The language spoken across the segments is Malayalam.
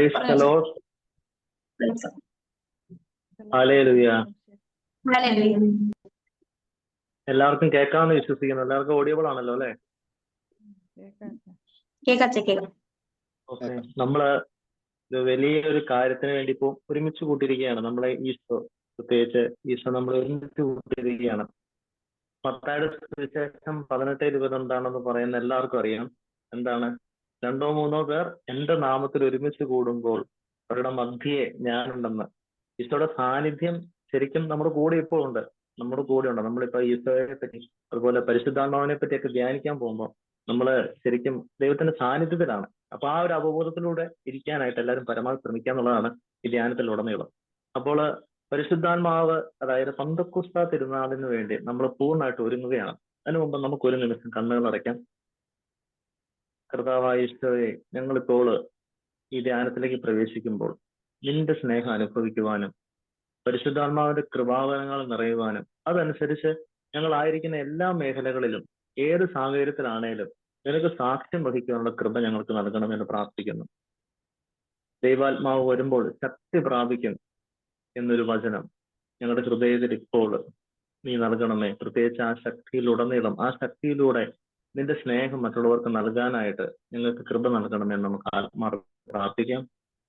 പ്രൈസ് ദ ലോർഡ് ഹല്ലേലൂയ എല്ലാവർക്കും കേൾക്കാമെന്ന് വിശ്വസിക്കുന്നു. എല്ലാവർക്കും ഓഡിയബിൾ ആണല്ലോ അല്ലെ? കേക്കാച്ച കേക്കാം ഓക്കെ നമ്മൾ ഒരു വലിയൊരു കാര്യത്തിന് വേണ്ടി ഇപ്പൊ ഒരുമിച്ച് കൂട്ടിയിരിക്കുകയാണ്. നമ്മളെ ഈശോ പ്രത്യേകിച്ച് ഈശോ നമ്മൾ ഒരുമിച്ച് കൂട്ടിയിരിക്കുകയാണ്. പത്തായുടെ സുവിശേഷം പതിനെട്ട് ഇരുപത് എന്താണെന്ന് പറയുന്ന എല്ലാവർക്കും അറിയാം. എന്താണ്? രണ്ടോ മൂന്നോ പേർ എന്റെ നാമത്തിൽ ഒരുമിച്ച് കൂടുമ്പോൾ അവരുടെ മധ്യയെ ഞാനുണ്ടെന്ന്. ഈശോയുടെ സാന്നിധ്യം ശരിക്കും നമ്മുടെ കൂടെ ഇപ്പോൾ ഉണ്ട്. നമ്മുടെ കൂടെ ഉണ്ട്. നമ്മളിപ്പോ ഈശോയെ പറ്റി അതുപോലെ പരിശുദ്ധാത്മാവിനെ പറ്റിയൊക്കെ ധ്യാനിക്കാൻ പോകുമ്പോൾ നമ്മൾ ശരിക്കും ദൈവത്തിന്റെ സാന്നിധ്യത്തിലാണ്. അപ്പൊ ആ ഒരു അവബോധത്തിലൂടെ ഇരിക്കാനായിട്ട് എല്ലാവരും പരമാവധി ശ്രമിക്കുക എന്നുള്ളതാണ് ഈ ധ്യാനത്തിലുടനീളം അപ്പോൾ പരിശുദ്ധാത്മാവ് അതായത് പന്തക്കുസ്ത തിരുനാളിന് വേണ്ടി നമ്മൾ പൂർണമായിട്ട് ഒരുങ്ങുകയാണ്. അതിനു മുമ്പ് നമുക്ക് ഒരു നിമിഷം കണ്ണുകൾ അടയ്ക്കാം. കർത്താവായ ഇഷ്ടവേ ഞങ്ങളിപ്പോൾ ഈ ധ്യാനത്തിലേക്ക് പ്രവേശിക്കുമ്പോൾ നിന്റെ സ്നേഹം അനുഭവിക്കുവാനും പരിശുദ്ധാത്മാവിന്റെ കൃപാവനങ്ങൾ നിറയുവാനും അതനുസരിച്ച് ഞങ്ങളായിരിക്കുന്ന എല്ലാ മേഖലകളിലും ഏത് സാഹചര്യത്തിലാണേലും നിനക്ക് സാക്ഷ്യം വഹിക്കാനുള്ള കൃപ ഞങ്ങൾക്ക് നൽകണമെന്ന് പ്രാർത്ഥിക്കുന്നു. ദൈവാത്മാവ് വരുമ്പോൾ ശക്തി പ്രാപിക്കും എന്നൊരു വചനം ഞങ്ങളുടെ ഹൃദയത്തിൽ ഇപ്പോൾ നീ നൽകണമേ. പ്രത്യേകിച്ച് ആ ശക്തിയിലുടനീളം ആ ശക്തിയിലൂടെ നിന്റെ സ്നേഹം മറ്റുള്ളവർക്ക് നൽകാനായിട്ട് നിങ്ങൾക്ക് കൃപ നൽകണമെന്ന് നമുക്ക് ആത്മാർ പ്രാർത്ഥിക്കാം.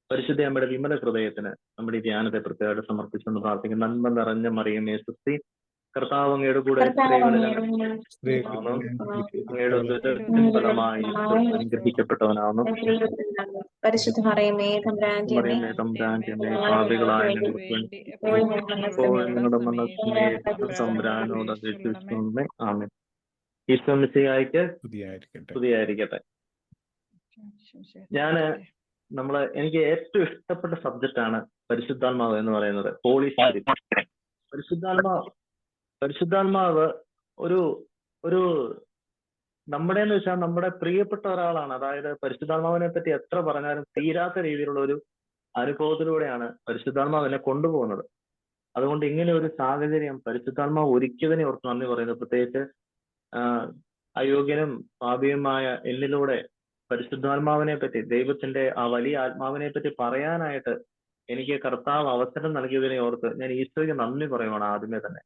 പരിശുദ്ധ അമ്മയുടെ വിമല ഹൃദയത്തിന് നമ്മുടെ ഈ ധ്യാനത്തെ പ്രത്യേകമായിട്ട് സമർപ്പിച്ചെന്ന് പ്രാർത്ഥിക്കും. നന്മ നിറഞ്ഞ മറിയമേ സൃഷ്ടി കർത്താവ് അങ്ങയുടെ കൂടെ അങ്ങയുടെ ഫലമായി അനുഗ്രഹിക്കപ്പെട്ടവനാവുന്നു പരിശുദ്ധ മറിയമേ പാപികളായ ഇപ്പോൾ നിങ്ങളുടെ മനസ്സിനെ ആമേ സ്തുതിയായിരിക്കട്ടെ ഞാൻ നമ്മൾ എനിക്ക് ഏറ്റവും ഇഷ്ടപ്പെട്ട സബ്ജക്റ്റ് ആണ് പരിശുദ്ധാത്മാവ് എന്ന് പറയുന്നത്. ഹോളി പരിശുദ്ധാത്മാവ് പരിശുദ്ധാത്മാവ് ഒരു ഒരു നമ്മുടെ എന്ന് വെച്ചാൽ നമ്മുടെ പ്രിയപ്പെട്ട ഒരാളാണ്. അതായത് പരിശുദ്ധാത്മാവിനെ പറ്റി എത്ര പറഞ്ഞാലും തീരാത്ത രീതിയിലുള്ള ഒരു അനുഭവത്തിലൂടെയാണ് പരിശുദ്ധാത്മാവിനെ കൊണ്ടുപോകുന്നത്. അതുകൊണ്ട് ഇങ്ങനെ ഒരു സാഹചര്യം പരിശുദ്ധാത്മാവ് ഒരുക്കിയതിനെ ഓർത്ത് നന്ദി പറയുന്നത്. പ്രത്യേകിച്ച് അയോഗ്യനും പാപിയുമായ എന്നിലൂടെ പരിശുദ്ധാത്മാവിനെ പറ്റി ദൈവത്തിന്റെ ആ വലിയ ആത്മാവിനെ പറ്റി പറയാനായിട്ട് എനിക്ക് കർത്താവ് അവസരം നൽകിയതിനെ ഓർത്ത് ഞാൻ ഈശോയ്ക്ക് നന്ദി പറയുവാണ് ആദ്യമേ തന്നെ.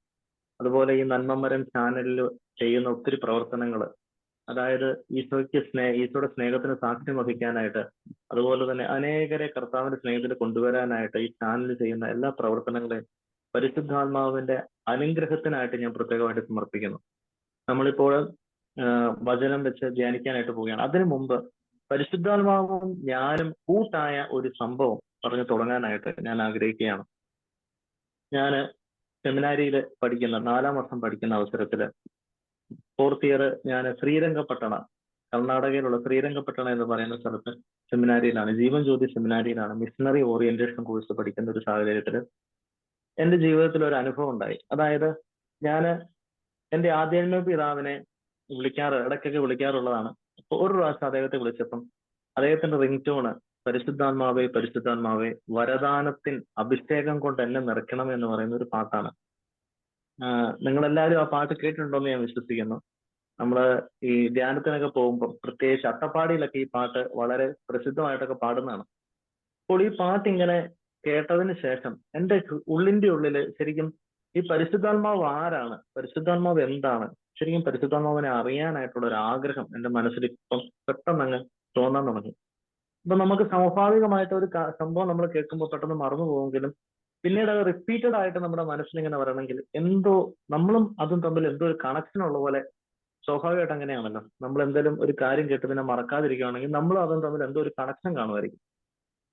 അതുപോലെ ഈ നന്മമരം ചാനലിൽ ചെയ്യുന്ന ഒത്തിരി പ്രവർത്തനങ്ങൾ അതായത് ഈശോയ്ക്ക് സ്നേഹ ഈശോയുടെ സ്നേഹത്തിന് സാക്ഷ്യം വഹിക്കാനായിട്ട് അതുപോലെ തന്നെ അനേകരെ കർത്താവിന്റെ സ്നേഹത്തിൽ കൊണ്ടുവരാനായിട്ട് ഈ ചാനൽ ചെയ്യുന്ന എല്ലാ പ്രവർത്തനങ്ങളെയും പരിശുദ്ധാത്മാവിന്റെ അനുഗ്രഹത്തിനായിട്ട് ഞാൻ പ്രത്യേകമായിട്ട് സമർപ്പിക്കുന്നു. നമ്മളിപ്പോൾ വചനം വെച്ച് ധ്യാനിക്കാനായിട്ട് പോവുകയാണ്. അതിനു മുമ്പ് പരിശുദ്ധാത്മാവും ഞാനും കൂട്ടായ ഒരു സംഭവം പറഞ്ഞു തുടങ്ങാനായിട്ട് ഞാൻ ആഗ്രഹിക്കുകയാണ്. ഞാൻ സെമിനാരിയിൽ പഠിക്കുന്ന നാലാം വർഷം പഠിക്കുന്ന അവസരത്തിൽ ഫോർത്ത് ഇയർ ഞാൻ ശ്രീരംഗപട്ടണ കർണാടകയിലുള്ള ശ്രീരംഗപട്ടണ എന്ന് പറയുന്ന സ്ഥലത്ത് സെമിനാരിയിലാണ് ജീവൻ ജ്യോതി സെമിനാരിയിലാണ് മിഷണറി ഓറിയന്റേഷൻ കോഴ്സ് പഠിക്കുന്ന ഒരു സാഹചര്യത്തിൽ എന്റെ ജീവിതത്തിൽ ഒരു അനുഭവം ഉണ്ടായി. അതായത് ഞാൻ എന്റെ ആദ്യമ പിതാവിനെ വിളിക്കാറ് ഇടയ്ക്കൊക്കെ വിളിക്കാറുള്ളതാണ്. അപ്പൊ ഒരു പ്രാവശ്യം അദ്ദേഹത്തെ വിളിച്ചപ്പം അദ്ദേഹത്തിന്റെ റിംഗ് ടോണ് പരിശുദ്ധാത്മാവേ പരിശുദ്ധാത്മാവേ വരദാനത്തിൻ അഭിഷേകം കൊണ്ട് എന്നെ നിറയ്ക്കണം എന്ന് പറയുന്ന ഒരു പാട്ടാണ്. നിങ്ങൾ എല്ലാവരും ആ പാട്ട് കേട്ടിട്ടുണ്ടോ എന്ന് ഞാൻ വിശ്വസിക്കുന്നു. നമ്മൾ ഈ ധ്യാനത്തിനൊക്കെ പോകുമ്പോൾ പ്രത്യേകിച്ച് അട്ടപ്പാടിയിലൊക്കെ ഈ പാട്ട് വളരെ പ്രസിദ്ധമായിട്ടൊക്കെ പാടുന്നതാണ്. അപ്പോൾ ഈ പാട്ട് ഇങ്ങനെ കേട്ടതിന് ശേഷം എന്റെ ഉള്ളിന്റെ ഉള്ളിൽ ശരിക്കും ഈ പരിശുദ്ധാത്മാവ് ആരാണ്? പരിശുദ്ധാത്മാവ് എന്താണ്? ശരിക്കും പരിശുദ്ധാത്മാവിനെ അറിയാനായിട്ടുള്ള ഒരു ആഗ്രഹം എന്റെ മനസ്സിൽ ഇപ്പം പെട്ടെന്ന് അങ്ങ് തോന്നാൻ തുടങ്ങി. അപ്പൊ നമുക്ക് സ്വാഭാവികമായിട്ട് ഒരു സംഭവം നമ്മൾ കേൾക്കുമ്പോൾ പെട്ടെന്ന് മറന്നു പോകുമെങ്കിലും പിന്നീട് അത് റിപ്പീറ്റഡ് ആയിട്ട് നമ്മുടെ മനസ്സിൽ ഇങ്ങനെ വരണമെങ്കിൽ എന്തോ നമ്മളും അതും തമ്മിൽ എന്തോ ഒരു കണക്ഷൻ ഉള്ള പോലെ സ്വാഭാവികമായിട്ട് അങ്ങനെയാണല്ലോ. നമ്മൾ എന്തെങ്കിലും ഒരു കാര്യം കേട്ട് പിന്നെ മറക്കാതിരിക്കുകയാണെങ്കിൽ നമ്മളും അതും തമ്മിൽ എന്തോ ഒരു കണക്ഷൻ കാണുമായിരിക്കും.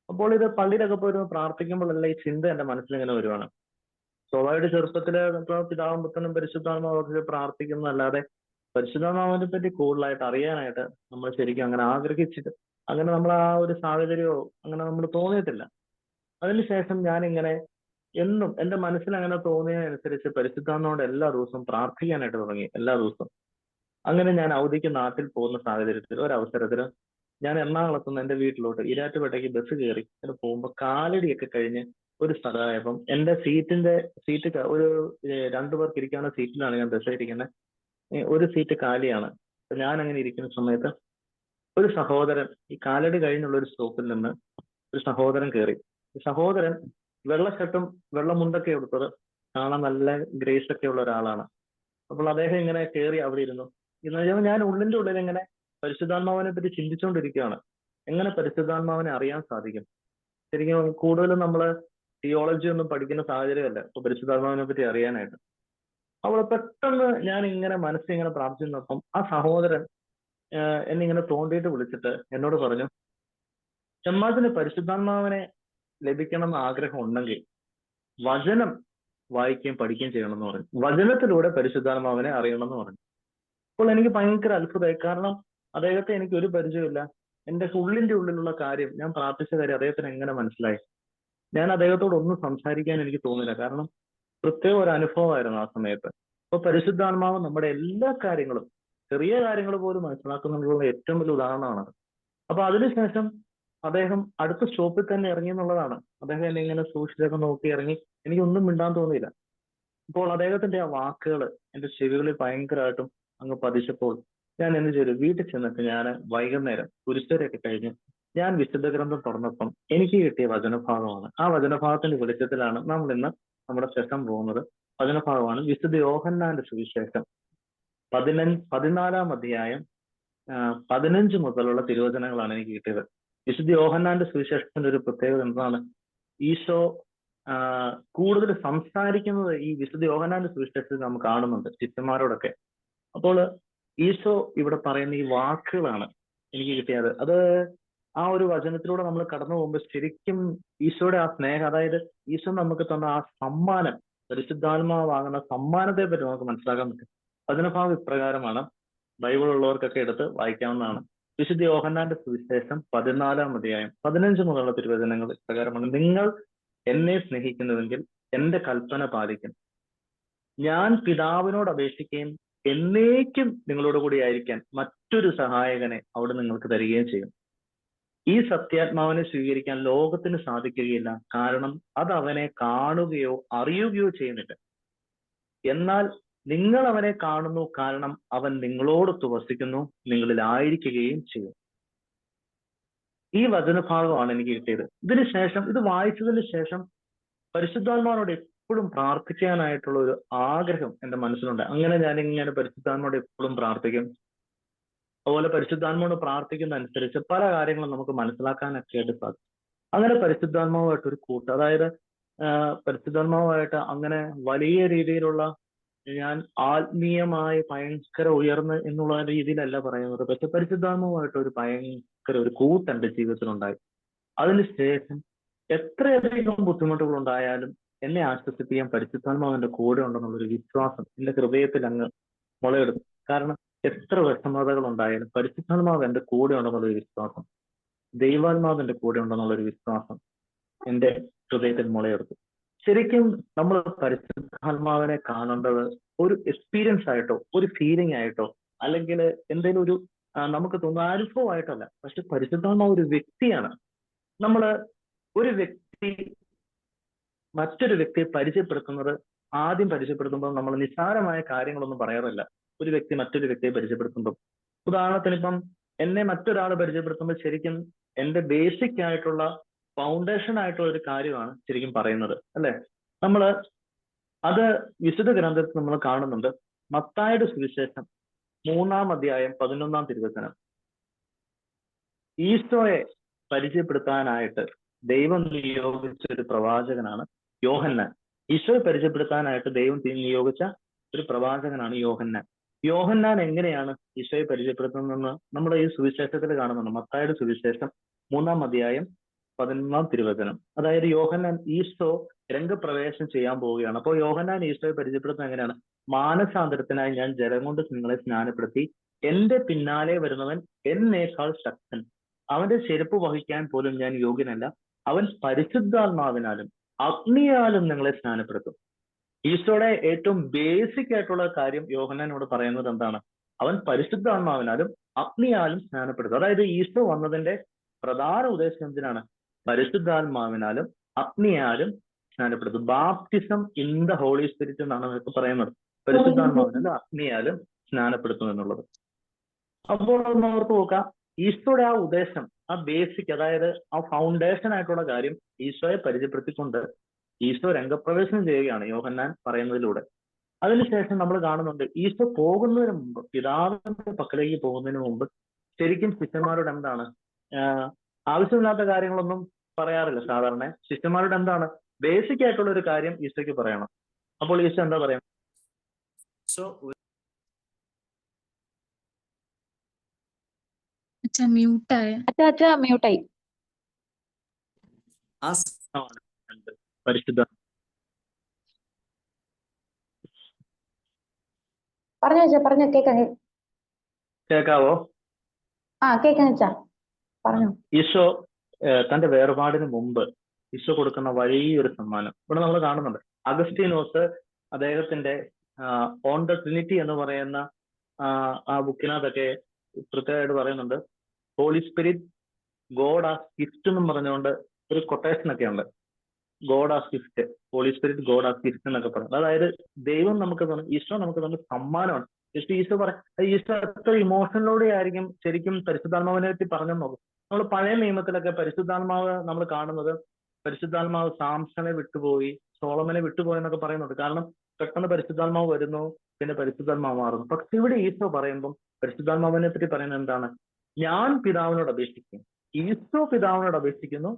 അപ്പോൾ ഇത് പള്ളിയിലൊക്കെ പോയിരുന്ന് പ്രാർത്ഥിക്കുമ്പോഴല്ല ഈ ചിന്ത എന്റെ മനസ്സിൽ ഇങ്ങനെ വരുവാണ്. സ്വാഭാവിക ചെറുപ്പത്തിൽ പിതാവും പുത്രനും പരിശുദ്ധാത്മാവ് പ്രാർത്ഥിക്കുന്നു അല്ലാതെ പരിശുദ്ധാത്മാവിനെ പറ്റി കൂടുതലായിട്ട് അറിയാനായിട്ട് നമ്മൾ ശരിക്കും അങ്ങനെ ആഗ്രഹിച്ചിട്ട് അങ്ങനെ നമ്മൾ ആ ഒരു സാഹചര്യമോ അങ്ങനെ നമ്മൾ തോന്നിയിട്ടില്ല. അതിനുശേഷം ഞാൻ ഇങ്ങനെ എന്നും എന്റെ മനസ്സിൽ അങ്ങനെ തോന്നിയതനുസരിച്ച് പരിശുദ്ധാത്മാവോട് എല്ലാ ദിവസവും പ്രാർത്ഥിക്കാനായിട്ട് തുടങ്ങി എല്ലാ ദിവസവും. അങ്ങനെ ഞാൻ അവധിക്ക് നാട്ടിൽ പോകുന്ന സാഹചര്യത്തിൽ ഒരു അവസരത്തിൽ ഞാൻ എറണാകുളത്ത് നിന്ന് എന്റെ വീട്ടിലോട്ട് ഈരാറ്റുപേട്ടയ്ക്ക് ബസ് കയറി അങ്ങനെ പോകുമ്പോൾ കാലടിയൊക്കെ കഴിഞ്ഞ് ഒരു സ്ഥലമായപ്പം എന്റെ സീറ്റിന്റെ സീറ്റ് ഒരു രണ്ടു പേർക്ക് ഇരിക്കാവുന്ന സീറ്റിലാണ് ഞാൻ ബസ് ഇരിക്കുന്നത് ഒരു സീറ്റ് കാലിയാണ്. ഞാൻ അങ്ങനെ ഇരിക്കുന്ന സമയത്ത് ഒരു സഹോദരൻ ഈ കാലടി കഴിഞ്ഞുള്ള ഒരു സ്റ്റോപ്പിൽ നിന്ന് ഒരു സഹോദരൻ കയറി. സഹോദരൻ വെള്ള ഷർട്ടും വെള്ള മുണ്ടൊക്കെ എടുത്തത് കാണാൻ നല്ല ഗ്രേസ് ഒക്കെ ഉള്ള ഒരാളാണ്. അപ്പോൾ അദ്ദേഹം ഇങ്ങനെ കയറി അവിടെ ഇരുന്നു. എന്ന് വെച്ചാൽ ഞാൻ ഉള്ളിന്റെ ഉള്ളിൽ ഇങ്ങനെ പരിശുദ്ധാത്മാവിനെ പറ്റി ചിന്തിച്ചുകൊണ്ടിരിക്കുകയാണ്. എങ്ങനെ പരിശുദ്ധാത്മാവിനെ അറിയാൻ സാധിക്കും? ശരിക്കും കൂടുതലും നമ്മൾ തിയോളജി ഒന്നും പഠിക്കുന്ന സാഹചര്യമല്ല. ഇപ്പൊ പരിശുദ്ധാത്മാവിനെ പറ്റി അറിയാനായിട്ട്. അവൾ പെട്ടെന്ന് ഞാൻ ഇങ്ങനെ മനസ്സിങ്ങനെ പ്രാർത്ഥിച്ചപ്പം ആ സഹോദരൻ എന്നിങ്ങനെ തോണ്ടിയിട്ട് വിളിച്ചിട്ട് എന്നോട് പറഞ്ഞു ചെമ്മാത്തിന് പരിശുദ്ധാത്മാവിനെ ലഭിക്കണം എന്ന് ആഗ്രഹം ഉണ്ടെങ്കിൽ വചനം വായിക്കുകയും പഠിക്കുകയും ചെയ്യണം എന്ന് പറഞ്ഞു. വചനത്തിലൂടെ പരിശുദ്ധാത്മാവിനെ അറിയണം എന്ന് പറഞ്ഞു. അപ്പോൾ എനിക്ക് ഭയങ്കര അത്ഭുതമായി. കാരണം അദ്ദേഹത്തെ എനിക്ക് ഒരു പരിചയമില്ല എന്റെ ഉള്ളിന്റെ ഉള്ളിലുള്ള കാര്യം ഞാൻ പ്രാർത്ഥിച്ച കാര്യം അദ്ദേഹത്തിന് എങ്ങനെ മനസ്സിലായി? ഞാൻ അദ്ദേഹത്തോട് ഒന്നും സംസാരിക്കാൻ എനിക്ക് തോന്നില്ല കാരണം പ്രത്യേക ഒരു അനുഭവമായിരുന്നു ആ സമയത്ത്. അപ്പൊ പരിശുദ്ധാത്മാവ് നമ്മുടെ എല്ലാ കാര്യങ്ങളും ചെറിയ കാര്യങ്ങൾ പോലും മനസ്സിലാക്കുന്നതിനുള്ള ഏറ്റവും വലിയ ഉദാഹരണമാണ് അപ്പൊ അതിനുശേഷം അദ്ദേഹം അടുത്ത സ്റ്റോപ്പിൽ തന്നെ ഇറങ്ങി എന്നുള്ളതാണ്. അദ്ദേഹം എന്നെ ഇങ്ങനെ സൂക്ഷിച്ചൊക്കെ നോക്കി ഇറങ്ങി. എനിക്കൊന്നും മിണ്ടാൻ തോന്നിയില്ല. അപ്പോൾ അദ്ദേഹത്തിന്റെ ആ വാക്കുകൾ എന്റെ ചെവികളിൽ ഭയങ്കരമായിട്ടും അങ്ങ് പതിച്ചപ്പോൾ ഞാൻ എന്ത് ചെയ്തു? വീട്ടിൽ ചെന്നിട്ട് ഞാൻ വൈകുന്നേരം കുരിശരൊക്കെ കഴിഞ്ഞ് ഞാൻ വിശുദ്ധ ഗ്രന്ഥം തുറന്നപ്പം എനിക്ക് കിട്ടിയ വചനഭാഗമാണ്. ആ വചനഭാഗത്തിന്റെ വെളിച്ചത്തിലാണ് നമ്മൾ ഇന്ന് നമ്മുടെ സെഷൻ പോകുന്നത്. വചനഭാഗമാണ് വിശുദ്ധ യോഹന്നാന്റെ സുവിശേഷം പതിനഞ്ച് പതിനാലാം അധ്യായം പതിനഞ്ച് മുതലുള്ള തിരുവചനങ്ങളാണ് എനിക്ക് കിട്ടിയത്. വിശുദ്ധ യോഹന്നാന്റെ സുവിശേഷത്തിന്റെ ഒരു പ്രത്യേകത എന്താണ്? ഈശോ കൂടുതൽ സംസാരിക്കുന്നത് ഈ വിശുദ്ധ യോഹന്നാന്റെ സുവിശേഷത്തിൽ നാം കാണുന്നുണ്ട് ശിഷ്യന്മാരോടൊക്കെ. അപ്പോൾ ഈശോ ഇവിടെ പറയുന്ന ഈ വാക്കുകളാണ് എനിക്ക് കിട്ടിയത്. അത് ആ ഒരു വചനത്തിലൂടെ നമ്മൾ കടന്നു പോകുമ്പോൾ ശരിക്കും ഈശോയുടെ ആ സ്നേഹം അതായത് ഈശോ നമുക്ക് തന്ന ആ സമ്മാനം പരിശുദ്ധാത്മാവാകുന്ന സമ്മാനത്തെ പറ്റി നമുക്ക് മനസ്സിലാക്കാൻ പറ്റും. വചനഭാവം ഇപ്രകാരമാണ്. ബൈബിൾ ഉള്ളവർക്കൊക്കെ എടുത്ത് വായിക്കാവുന്നതാണ്. വിശുദ്ധ യോഹന്നാന്റെ സുവിശേഷം പതിനാലാം അധ്യായം പതിനഞ്ച് മുതലുള്ള തിരുവചനങ്ങൾ ഇപ്രകാരമാണ്. നിങ്ങൾ എന്നെ സ്നേഹിക്കുന്നുവെങ്കിൽ എന്റെ കൽപ്പന പാലിക്കും. ഞാൻ പിതാവിനോട് അപേക്ഷിക്കുകയും എന്നേക്കും നിങ്ങളോട് കൂടി ആയിരിക്കാൻ മറ്റൊരു സഹായകനെ അവിടെ നിങ്ങൾക്ക് തരികയും ചെയ്യും. ഈ സത്യാത്മാവിനെ സ്വീകരിക്കാൻ ലോകത്തിന് സാധിക്കുകയില്ല. കാരണം അത് അവനെ കാണുകയോ അറിയുകയോ ചെയ്യുന്നില്ല. എന്നാൽ നിങ്ങൾ അവനെ കാണുന്നു കാരണം അവൻ നിങ്ങളോടൊത്ത് വസിക്കുന്നു നിങ്ങളിൽ ആയിരിക്കുകയും ചെയ്യും. ഈ വചനഭാഗമാണ് എനിക്ക് കിട്ടിയത്. ഇതിന് ശേഷം ഇത് വായിച്ചതിന് ശേഷം പരിശുദ്ധാത്മാവിനോട് എപ്പോഴും പ്രാർത്ഥിക്കാനായിട്ടുള്ള ഒരു ആഗ്രഹം എന്റെ മനസ്സിലുണ്ട്. അങ്ങനെ ഞാൻ ഇങ്ങനെ പരിശുദ്ധാത്മാവോട് എപ്പോഴും പ്രാർത്ഥിക്കും. അതുപോലെ പരിശുദ്ധാത്മാവോട് പ്രാർത്ഥിക്കുന്ന അനുസരിച്ച് പല കാര്യങ്ങളും നമുക്ക് മനസ്സിലാക്കാനൊക്കെ ആയിട്ട് സാധിക്കും. അങ്ങനെ പരിശുദ്ധാത്മാവുമായിട്ട് ഒരു കൂട്ട് അതായത് പരിശുദ്ധാത്മാവുമായിട്ട് അങ്ങനെ വലിയ രീതിയിലുള്ള ഞാൻ ആത്മീയമായി ഭയങ്കര ഉയർന്ന് എന്നുള്ള രീതിയിലല്ല പറയുന്നത്. പക്ഷെ പരിശുദ്ധാത്മാവുമായിട്ട് ഒരു ഭയങ്കര ഒരു കൂട്ട് എന്റെ ജീവിതത്തിലുണ്ടായി അതിനുശേഷം എത്രയധികം ബുദ്ധിമുട്ടുകൾ ഉണ്ടായാലും എന്നെ ആശ്വസിപ്പിക്കാൻ പരിശുദ്ധാത്മാവിന്റെ കൂടെ ഉണ്ടെന്നുള്ളൊരു വിശ്വാസം എന്റെ ഹൃദയത്തിൽ അങ്ങ് മുളയെടുത്തു. കാരണം എത്ര വിഷമതകൾ ഉണ്ടായാലും പരിശുദ്ധാത്മാവ് എന്റെ കൂടെ ഉണ്ടെന്നുള്ളൊരു വിശ്വാസം ദൈവാത്മാവ് എന്റെ കൂടെ ഉണ്ടെന്നുള്ളൊരു വിശ്വാസം എന്റെ ഹൃദയത്തിൽ മുളയെടുത്തു ശരിക്കും നമ്മൾ പരിശുദ്ധാത്മാവിനെ കാണേണ്ടത് ഒരു എക്സ്പീരിയൻസ് ആയിട്ടോ ഒരു ഫീലിംഗ് ആയിട്ടോ അല്ലെങ്കിൽ എന്തെങ്കിലും ഒരു നമുക്ക് തോന്നുന്ന അനുഭവമായിട്ടല്ല. പക്ഷെ പരിശുദ്ധാത്മാവ് ഒരു വ്യക്തിയാണ്. നമ്മൾ ഒരു വ്യക്തി മറ്റൊരു വ്യക്തിയെ പരിചയപ്പെടുത്തുന്നത് ആദ്യം പരിചയപ്പെടുത്തുമ്പോൾ നമ്മൾ നിസ്സാരമായ കാര്യങ്ങളൊന്നും പറയാറില്ല. ഒരു വ്യക്തി മറ്റൊരു വ്യക്തിയെ പരിചയപ്പെടുത്തുമ്പോൾ ഉദാഹരണത്തിന് ഇപ്പം എന്നെ മറ്റൊരാൾ പരിചയപ്പെടുത്തുമ്പോൾ ശരിക്കും എന്റെ ബേസിക് ആയിട്ടുള്ള ഫൗണ്ടേഷൻ ആയിട്ടുള്ള ഒരു കാര്യമാണ് ശരിക്കും പറയുന്നത് അല്ലെ? നമ്മൾ അത് വിശുദ്ധ ഗ്രന്ഥത്തിൽ നമ്മൾ കാണുന്നുണ്ട്. മത്തായുടെ സുവിശേഷം മൂന്നാം അധ്യായം പതിനൊന്നാം തിരുവചനം. ഈശോയെ പരിചയപ്പെടുത്താനായിട്ട് ദൈവം നിയോഗിച്ച ഒരു പ്രവാചകനാണ് യോഹന്നാൻ. ഈശോയെ പരിചയപ്പെടുത്താനായിട്ട് ദൈവം നിയോഗിച്ച ഒരു പ്രവാചകനാണ് യോഹന്നാൻ. യോഹന്നാൻ എങ്ങനെയാണ് ഈശോയെ പരിചയപ്പെടുത്തുന്നതെന്ന് നമ്മുടെ ഈ സുവിശേഷത്തിൽ കാണുന്നുണ്ട്. മത്തായുടെ സുവിശേഷം മൂന്നാം അധ്യായം പതിനൊന്നാം തിരുവചനം. അതായത് യോഹന്നാൻ ഈശോ രംഗപ്രവേശം ചെയ്യാൻ പോവുകയാണ്. അപ്പോൾ യോഹന്നാൻ ഈശോയെ പരിചയപ്പെടുത്തുന്നത് എങ്ങനെയാണ്? മാനസാന്തരത്തിനായി ഞാൻ ജലം കൊണ്ട് നിങ്ങളെ സ്നാനപ്പെടുത്തി എന്റെ പിന്നാലെ വരുന്നവൻ എന്നേക്കാൾ ശക്തൻ. അവന്റെ ചെരുപ്പ് വഹിക്കാൻ പോലും ഞാൻ യോഗ്യനല്ല. അവൻ പരിശുദ്ധാത്മാവിനാലും അഗ്നിയാലും നിങ്ങളെ സ്നാനപ്പെടുത്തും. ഈശോയുടെ ഏറ്റവും ബേസിക് ആയിട്ടുള്ള കാര്യം യോഹന്നാനോട് പറയുന്നത് എന്താണ്? അവൻ പരിശുദ്ധാത്മാവിനാലും അഗ്നിയാലും സ്നാനപ്പെടുത്തും. അതായത് ഈശോ വന്നതിന്റെ പ്രധാന ഉദ്ദേശം എന്തിനാണ്? പരിശുദ്ധാത്മാവിനാലും അഗ്നിയാലും സ്നാനപ്പെടുത്തും. Baptism in the Holy Spirit എന്നാണ് നമുക്ക് പറയുന്നത്. പരിശുദ്ധാത്മാവിനാലും അഗ്നിയാലും സ്നാനപ്പെടുത്തും എന്നുള്ളത്. അപ്പോൾ ഒന്ന് ഓർത്ത് നോക്കാം ഈശോയുടെ ആ ഉദ്ദേശം ആ ബേസിക് അതായത് ആ ഫൗണ്ടേഷൻ ആയിട്ടുള്ള കാര്യം ഈശോയെ പരിചയപ്പെടുത്തിക്കൊണ്ട് ഈശോ രംഗപ്രവേശനം ചെയ്യുകയാണ് യോഹന്നാൻ പറയുന്നതിലൂടെ. അതിനുശേഷം നമ്മൾ കാണുന്നുണ്ട് ഈശോ പോകുന്നതിന് മുമ്പ് പിതാവിന്റെ പക്കലേക്ക് പോകുന്നതിന് മുമ്പ് ശരിക്കും ശിഷ്യന്മാരോട് എന്താണ്? ആവശ്യമില്ലാത്ത കാര്യങ്ങളൊന്നും പറയാറില്ല. സാധാരണ ശിഷ്യന്മാരോട് എന്താണ്? ബേസിക് ആയിട്ടുള്ള ഒരു കാര്യം ഈശോയ്ക്ക് പറയണം. അപ്പോൾ ഈശോ എന്താ പറയാ സോ അച്ഛാ മ്യൂട്ടായ അച്ഛാ അച്ഛാ മ്യൂട്ടായി ആ പരിശുദ്ധ പറഞ്ഞോ അച്ഛാ പറഞ്ഞോ കേക്കാം കേ- ആ കേക്കാം പറഞ്ഞോ. ഈശോ തന്റെ വേർപാടിന് മുമ്പ് ഈശോ കൊടുക്കുന്ന വലിയൊരു സമ്മാനം ഇവിടെ നമ്മൾ കാണുന്നുണ്ട്. അഗസ്റ്റീനോസ് അദ്ദേഹത്തിന്റെ ഓൺ ദ ട്രിനിറ്റി എന്ന് പറയുന്ന ആ, ആ ബുക്കിനകത്തൊക്കെ പ്രത്യേകമായിട്ട് പറയുന്നുണ്ട്. Holy Spirit God as gift എന്നും പറഞ്ഞുകൊണ്ട് ഒരു കൊട്ടേഷൻ ഒക്കെ ഉണ്ട്. God as gift Holy Spirit God as gift എന്നൊക്കെ പറയുന്നത് അതായത് ദൈവം നമുക്ക് തന്നെ ഈശോ നമുക്ക് തന്നെ സമ്മാനമാണ്. ജസ്റ്റ് ഈശോ പറ ഈശോ എത്ര ഇമോഷനിലൂടെ ആയിരിക്കും ശരിക്കും പരിശുദ്ധാത്മാവിനെ പറ്റി പറഞ്ഞു നോക്കും. നമ്മൾ പഴയ നിയമത്തിലൊക്കെ പരിശുദ്ധാത്മാവ് നമ്മൾ കാണുന്നത് പരിശുദ്ധാത്മാവ് സാംസനെ വിട്ടുപോയി സോളമനെ വിട്ടുപോയി എന്നൊക്കെ പറയുന്നുണ്ട്. കാരണം പെട്ടെന്ന് പരിശുദ്ധാത്മാവ് വരുന്നു പിന്നെ പരിശുദ്ധാത്മാവ് മാറുന്നു. പക്ഷെ ഇവിടെ ഈശോ പറയുമ്പം പരിശുദ്ധാത്മാവിനെ പറ്റി പറയുന്നത് എന്താണ്? ഞാൻ പിതാവിനോട് അപേക്ഷിക്കും ഈശോ പിതാവിനോട് അപേക്ഷിക്കുന്നു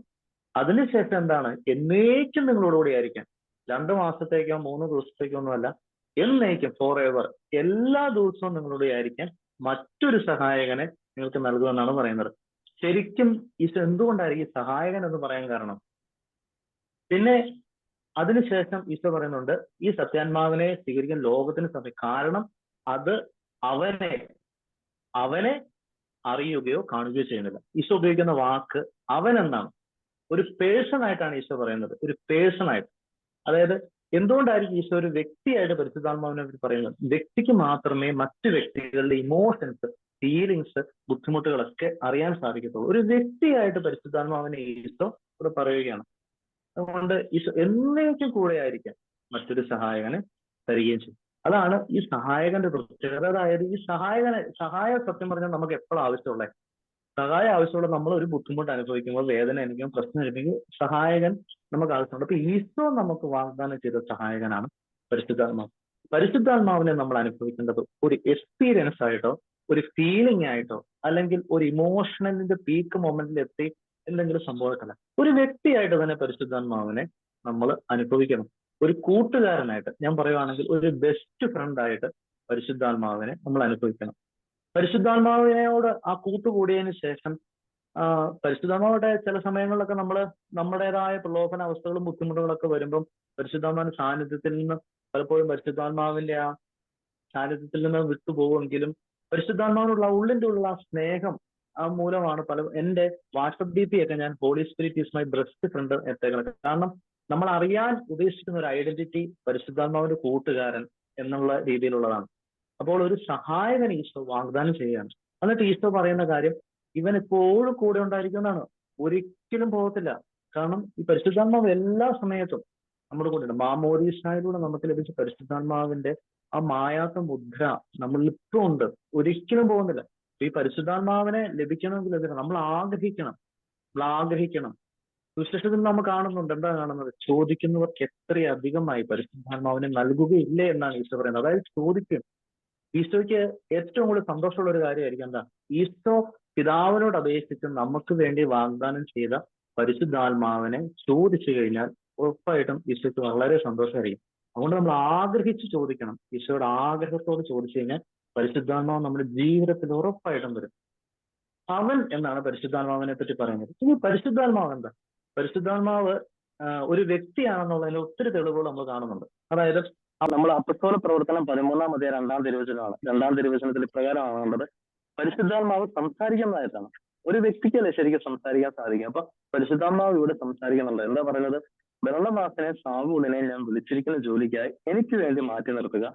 അതിനുശേഷം എന്താണ്? എന്നേക്കും നിങ്ങളോടുകൂടി ആയിരിക്കാം. രണ്ട് മാസത്തേക്കോ മൂന്ന് ദിവസത്തേക്കോ ഒന്നുമല്ല. എന്നേക്കും ഫോർ എവർ എല്ലാ ദിവസവും നിങ്ങളോട് ആയിരിക്കാൻ മറ്റൊരു സഹായകനെ നിങ്ങൾക്ക് നൽകുമെന്നാണ് പറയുന്നത്. ശരിക്കും ഈശോ എന്തുകൊണ്ടായിരിക്കും ഈ സഹായകൻ എന്ന് പറയാൻ കാരണം? പിന്നെ അതിനുശേഷം ഈശോ പറയുന്നുണ്ട് ഈ സത്യാത്മാവിനെ സ്വീകരിക്കാൻ ലോകത്തിന് സമയം കാരണം അത് അവനെ അവനെ അറിയുകയോ കാണുകയോ ചെയ്യുന്നില്ല. ഈശോ ഉപയോഗിക്കുന്ന വാക്ക് അവൻ എന്നാണ് ഒരു പേഴ്സൺ ആയിട്ടാണ് ഈശോ പറയുന്നത്. ഒരു പേഴ്സൺ ആയിട്ട്. അതായത് എന്തുകൊണ്ടായിരിക്കും ഈശോ ഒരു വ്യക്തിയായിട്ട് പരിശുദ്ധാത്മാവിനെ പറ്റി പറയുന്നത്? വ്യക്തിക്ക് മാത്രമേ മറ്റു വ്യക്തികളുടെ ഇമോഷൻസ് ഫീലിങ്സ് ബുദ്ധിമുട്ടുകളൊക്കെ അറിയാൻ സാധിക്കത്തുള്ളൂ. ഒരു വ്യക്തിയായിട്ട് പരിശുദ്ധാത്മാവിനെ ഈശോ ഇവിടെ പറയുകയാണ്. അതുകൊണ്ട് ഈശോ എന്നേക്കും കൂടെ ആയിരിക്കാം മറ്റൊരു സഹായകനെ തരികയും ചെയ്യും. അതാണ് ഈ സഹായകന്റെ പ്രത്യേകത. അതായത് ഈ സഹായകനെ സഹായ സത്യം പറഞ്ഞാൽ നമുക്ക് എപ്പോഴും ആവശ്യമുള്ളത്? സഹായം ആവശ്യമുള്ള നമ്മൾ ഒരു ബുദ്ധിമുട്ട് അനുഭവിക്കുമ്പോൾ വേദന എനിക്കും പ്രശ്നം അനുഭവിക്കും സഹായകൻ നമുക്ക് ആവശ്യമുണ്ട് അപ്പൊ ഈശോ നമുക്ക് വാഗ്ദാനം ചെയ്ത സഹായകനാണ് പരിശുദ്ധാത്മാവ്. പരിശുദ്ധാത്മാവിനെ നമ്മൾ അനുഭവിക്കേണ്ടത് ഒരു എക്സ്പീരിയൻസ് ആയിട്ടോ ഒരു ഫീലിംഗ് ആയിട്ടോ അല്ലെങ്കിൽ ഒരു ഇമോഷണലിന്റെ പീക്ക് മൊമെന്റിൽ എത്തി എന്തെങ്കിലും സംഭവമായിട്ടല്ല ഒരു വ്യക്തിയായിട്ട് തന്നെ പരിശുദ്ധാത്മാവിനെ നമ്മൾ അനുഭവിക്കണം. ഒരു കൂട്ടുകാരനായിട്ട് ഞാൻ പറയുവാണെങ്കിൽ ഒരു ബെസ്റ്റ് ഫ്രണ്ട് ആയിട്ട് പരിശുദ്ധാത്മാവിനെ നമ്മൾ അനുഭവിക്കണം. പരിശുദ്ധാത്മാവിനോട് ആ കൂട്ടുകൂടിയതിന് ശേഷം പരിശുദ്ധാത്മാവിടെ ചില സമയങ്ങളിലൊക്കെ നമ്മൾ നമ്മുടേതായ പ്രലോഭന അവസ്ഥകളും ബുദ്ധിമുട്ടുകളൊക്കെ വരുമ്പം പരിശുദ്ധാത്മാവിന്റെ സാന്നിധ്യത്തിൽ നിന്ന് പലപ്പോഴും പരിശുദ്ധാത്മാവിന്റെ ആ സാന്നിധ്യത്തിൽ നിന്ന് വിട്ടുപോകുമെങ്കിലും പരിശുദ്ധാത്മാവിനുള്ള ഉള്ളിന്റെ ഉള്ള ആ സ്നേഹം ആ മൂലമാണ് പല എന്റെ വാട്സപ്പ് ഡി പി ഒക്കെ ഞാൻ Holy Spirit is my best friend എത്തേക്കുന്നത് കാരണം നമ്മൾ അറിയാൻ ഉദ്ദേശിക്കുന്ന ഒരു ഐഡന്റിറ്റി പരിശുദ്ധാത്മാവിന്റെ കൂട്ടുകാരൻ എന്നുള്ള രീതിയിലുള്ളതാണ്. അപ്പോൾ ഒരു സഹായകൻ ഈശോ വാഗ്ദാനം ചെയ്യുകയാണ്. എന്നിട്ട് ഈശോ പറയുന്ന കാര്യം ഇവൻ എപ്പോഴും കൂടെ ഉണ്ടായിരിക്കുന്നതാണ്. ഒരിക്കലും പോകത്തില്ല. കാരണം ഈ പരിശുദ്ധാത്മാവ് എല്ലാ സമയത്തും നമ്മുടെ കൂടെ ഉണ്ട്. മാമോദീസായിലൂടെ നമുക്ക് ലഭിച്ച പരിശുദ്ധാത്മാവിന്റെ ആ മായാത്ത മുദ്ര നമ്മളിൽ ഇപ്പം ഉണ്ട്. ഒരിക്കലും പോകുന്നില്ല. ഈ പരിശുദ്ധാത്മാവിനെ ലഭിക്കണമെങ്കിൽ അതിന് നമ്മൾ ആഗ്രഹിക്കണം. നമ്മൾ ആഗ്രഹിക്കണം. സുശേഷത്തിൽ നമ്മൾ കാണുന്നുണ്ട്. എന്താ കാണുന്നത്? ചോദിക്കുന്നവർക്ക് എത്രയധികമായി പരിശുദ്ധാത്മാവിനെ നൽകുകയില്ലേ എന്നാണ് ഈശോ പറയുന്നത്. അതായത് ചോദിക്കും. ഈശോയ്ക്ക് ഏറ്റവും കൂടുതൽ സന്തോഷമുള്ള ഒരു കാര്യമായിരിക്കും എന്താ? ഈശോ പിതാവിനോട് അപേക്ഷിച്ച് നമുക്ക് വേണ്ടി വാഗ്ദാനം ചെയ്ത പരിശുദ്ധാത്മാവിനെ ചോദിച്ചു കഴിഞ്ഞാൽ ഉറപ്പായിട്ടും ഈശോയ്ക്ക് വളരെ സന്തോഷമായിരിക്കും. അതുകൊണ്ട് നമ്മൾ ആഗ്രഹിച്ച് ചോദിക്കണം. ഈശോയുടെ ആഗ്രഹത്തോട് ചോദിച്ചു കഴിഞ്ഞാൽ പരിശുദ്ധാത്മാവ് നമ്മുടെ ജീവിതത്തിൽ ഉറപ്പായിട്ടും വരും. അവൻ എന്നാണ് പരിശുദ്ധാത്മാവിനെ പറ്റി പറയുന്നത്. ഇനി പരിശുദ്ധാത്മാവ് എന്താ? പരിശുദ്ധാത്മാവ് ഒരു വ്യക്തിയാണെന്നുള്ളതിന് ഒത്തിരി തെളിവുകൾ നമ്മൾ കാണുന്നുണ്ട്. അതായത് നമ്മൾ അപ്പസ്തോല പ്രവർത്തനം പതിമൂന്നാം അധ്യായ രണ്ടാം തിരുവചനമാണ്. രണ്ടാം തിരുവചനത്തിൽ ഇപ്രകാരമാണ് കണ്ടത്. പരിശുദ്ധാത്മാവ് സംസാരിക്കുന്നതായിട്ടാണ് ഒരു വ്യക്തിക്കല്ലേ ശരിക്കും സംസാരിക്കാൻ സാധിക്കും അപ്പൊ പരിശുദ്ധാത്മാവ് ഇവിടെ സംസാരിക്കുന്നുണ്ട്. എന്താ പറയുന്നത്? ബ്രഹ്മമാസനെ സാവൂളിനെ ഞാൻ വിളിച്ചിരിക്കുന്ന ജോലിക്കായി എനിക്ക് വേണ്ടി മാറ്റി നിർത്തുക.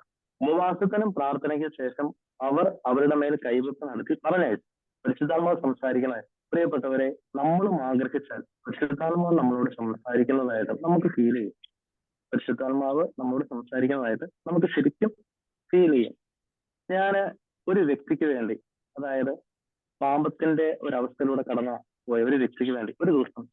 ഉപവാസത്തിനും പ്രാർത്ഥനയ്ക്ക് ശേഷം അവർ അവരുടെ മേൽ കൈവെപ്പ് നടത്തി പറഞ്ഞയച്ചു. പരിശുദ്ധാത്മാവ് സംസാരിക്കുന്നത് പ്രിയപ്പെട്ടവരെ നമ്മളും ആഗ്രഹിച്ചാൽ പരിശുദ്ധാത്മാവ് നമ്മളോട് സംസാരിക്കുന്നതായിട്ട് നമുക്ക് ഫീൽ ചെയ്യും. പരിശുദ്ധാത്മാവ് നമ്മളോട് സംസാരിക്കുന്നതായിട്ട് നമുക്ക് ശരിക്കും ഫീൽ ചെയ്യും. ഞാൻ ഒരു വ്യക്തിക്ക് വേണ്ടി അതായത് പാമ്പത്തിന്റെ ഒരു അവസ്ഥയിലൂടെ കടന്ന പോയ ഒരു വ്യക്തിക്ക് വേണ്ടി ഒരു ദിവസം